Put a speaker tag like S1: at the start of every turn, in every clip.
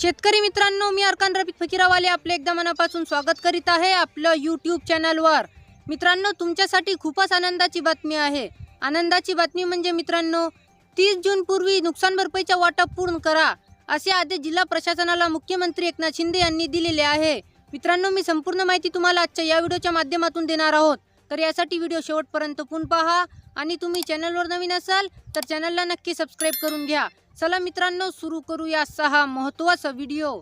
S1: शेतकरी मित्रांनो मी अर्कान रफिक फकीरावाले आपले एकदा मनापासून स्वागत करीत आहे आपलं यूट्यूब चॅनलवर मित्रांनो तुमच्यासाठी खूपच आनंदाची बातमी आहे. आनंदाची बातमी म्हणजे मित्रांनो तीस जून पूर्वी नुकसान भरपाईचा वाटप पूर्ण करा असे आदेश जिल्हा प्रशासनाला मुख्यमंत्री एकनाथ शिंदे यांनी दिलेले आहे. मित्रांनो मी संपूर्ण माहिती तुम्हाला आजच्या या व्हिडिओच्या माध्यमातून देणार आहोत. तर यासाठी व्हिडिओ शेवटपर्यंत पूर्ण पहा आणि तुम्ही चॅनलवर नवीन असाल तर चॅनलला नक्की सबस्क्राईब करून घ्या. चला मित्रांनो सुरू करूया सहा महत्त्वाचा व्हिडिओ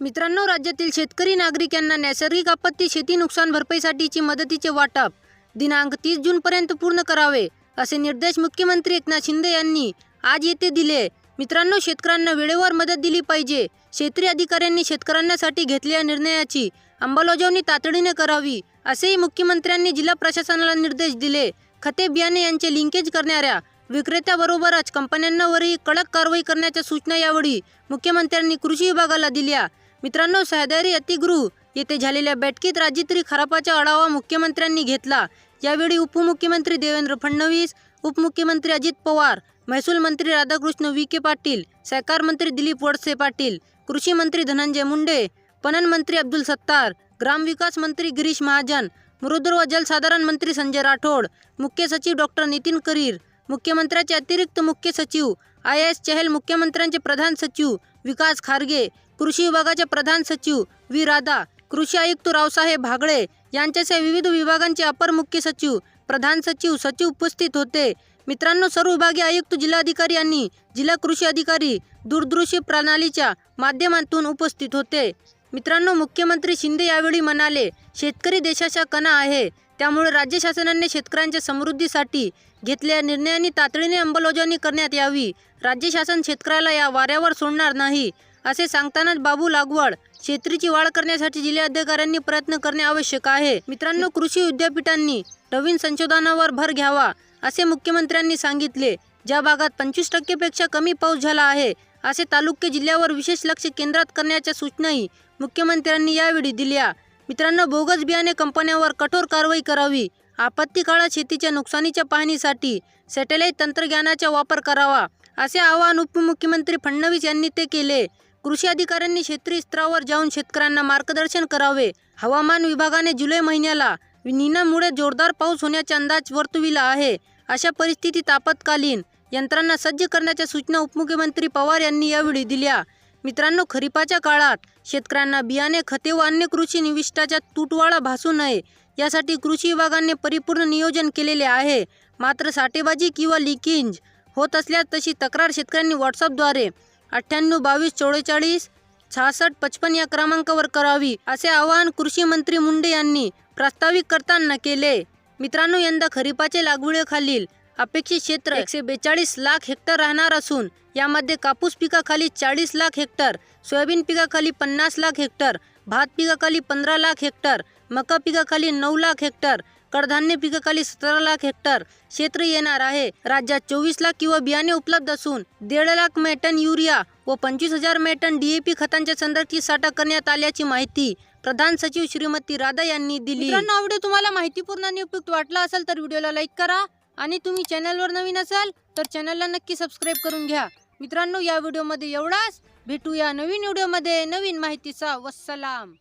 S1: मित्रांनो राज्यातील शेतकरी नागरिक यांना नैसर्गिक आपत्ती शेती नुकसान भरपाईसाठीची मदतीचे वाटप दिनांक तीस जूनपर्यंत पूर्ण करावे असे निर्देश मुख्यमंत्री एकनाथ शिंदे यांनी आज येथे दिले. मित्रांनो शेतकऱ्यांना वेळेवर मदत दिली पाहिजे. क्षेत्रीय अधिकाऱ्यांनी शेतकऱ्यांसाठी घेतलेल्या निर्णयाची अंमलबजावणी तातडीने करावी असेही मुख्यमंत्र्यांनी जिल्हा प्रशासनाला निर्देश दिले. खते बियाणे यांचे लिंकेज करणाऱ्या विक्रेत्याबरोबरच कंपन्यांवरही कडक कारवाई करण्याच्या सूचना यावेळी मुख्यमंत्र्यांनी कृषी विभागाला दिल्या. मित्रांनो सह्याद्री अतिगृह येथे झालेल्या बैठकीत राज्यातील खरापाचा आढावा मुख्यमंत्र्यांनी घेतला. यावेळी उपमुख्यमंत्री देवेंद्र फडणवीस उपमुख्यमंत्री अजित पवार महसूल मंत्री राधाकृष्ण विखे पाटील सहकार मंत्री दिलीप वळसे पाटील कृषी मंत्री धनंजय मुंडे पणन मंत्री अब्दुल सत्तार ग्रामविकास मंत्री गिरीश महाजन मृद व जलसाधारण मंत्री संजय राठोड मुख्य सचिव डॉक्टर नितीन करीर मुख्यमंत्र्याचे अतिरिक्त मुख्य सचिव आय एस चहल मुख्यमंत्र्यांचे प्रधान सचिव विकास खारगे कृषी विभागाचे प्रधान सचिव व्ही. राधा कृषी आयुक्त रावसाहेब भागळे यांच्यासह विविध विभागांचे अपर मुख्य सचिव प्रधान सचिव सचिव उपस्थित होते. मित्रांनो सर्व विभागीय आयुक्त जिल्हाधिकारी यांनी जिल्हा कृषी अधिकारी दूरदृश्य प्रणालीच्या माध्यमातून उपस्थित होते. मित्रांनो मुख्यमंत्री शिंदे यावेळी म्हणाले शेतकरी देशाचा कणा आहे. त्यामुळे राज्य शासनाने शेतकऱ्यांच्या समृद्धीसाठी घेतलेल्या निर्णयांनी तातडीने अंमलबजावणी करण्यात यावी. राज्य शासन शेतकऱ्याला या वाऱ्यावर सोडणार नाही असे सांगतानाच बाबू लागवड शेतीची वाढ करण्यासाठी जिल्हा अधिकाऱ्यांनी प्रयत्न करणे आवश्यक आहे. मित्रांनो कृषी विद्यापीठांनी नवीन संशोधनावर भर घ्यावा असे मुख्यमंत्र्यांनी सांगितले. ज्या भागात पंचवीस टक्केपेक्षा कमी पाऊस झाला आहे असे तालुके जिल्ह्यावर विशेष लक्ष केंद्रित करण्याच्या सूचनाही मुख्यमंत्र्यांनी यावेळी दिल्या. मित्रांनो बोगस बियाणे कंपन्यांवर कठोर कारवाई करावी. आपत्ती काळात शेतीच्या नुकसानीच्या पाहणीसाठी सॅटेलाईट तंत्रज्ञानाचा वापर करावा असे आवाहन उपमुख्यमंत्री फडणवीस यांनी ते केले. कृषी अधिकाऱ्यांनी क्षेत्रीय स्तरावर जाऊन शेतकऱ्यांना मार्गदर्शन करावे. हवामान विभागाने जुलै महिन्याला निनामुळे जोरदार पाऊस होण्याचा अंदाज वर्तविला आहे. अशा परिस्थितीत आपत्कालीन यंत्रांना सज्ज करण्याच्या सूचना उपमुख्यमंत्री पवार यांनी यावेळी दिल्या. मित्रांनो खरीपाच्या काळात शेतकऱ्यांना बियाणे खते व अन्य कृषी निविष्टाच्या तुटवाडा भासू नये. यासाठी कृषी विभागाने परिपूर्ण नियोजन केलेले आहे. मात्र साठेबाजी किंवा लिकिंज होत असल्यास तशी तक्रार शेतकऱ्यांनी व्हॉट्सअपद्वारे अठ्ठ्याण्णव बावीस चौवेचाळीस सहासष्ट पचपन या क्रमांकावर करावी असे आवाहन कृषी मंत्री मुंडे यांनी प्रास्ताविक करताना केले. मित्रांनो यंदा खरीपाचे लागवडीखालील अपेक्षित क्षेत्र एकशे बेचाळीस लाख हेक्टर राहणार असून यामध्ये कापूस पिकाखाली चाळीस लाख हेक्टर सोयाबीन पिकाखाली पन्नास लाख हेक्टर भात पिकाखाली पंधरा लाख हेक्टर मका पिकाखाली नऊ लाख हेक्टर कडधान्य पिकाखाली सतरा लाख हेक्टर क्षेत्र येणार आहे. राज्यात चोवीस लाख किंवा बियाणे उपलब्ध असून दीड लाख मेटन युरिया व पंचवीस हजार मेटन डीएपी खतांच्या संदर्भात साठा करण्यात आल्याची माहिती प्रधान सचिव श्रीमती राधा यांनी दिली. व्हिडिओ तुम्हाला माहितीपूर्ण आणि उपयुक्त वाटला असेल तर व्हिडिओला लाईक करा. आणि तुम्ही चॅनलवर नवीन असाल तर चॅनलला नक्की सबस्क्राईब करून घ्या. मित्रांनो या व्हिडिओमध्ये एवढाच. भेटूया नवीन व्हिडिओमध्ये. नवीन माहितीचा वस्सलाम.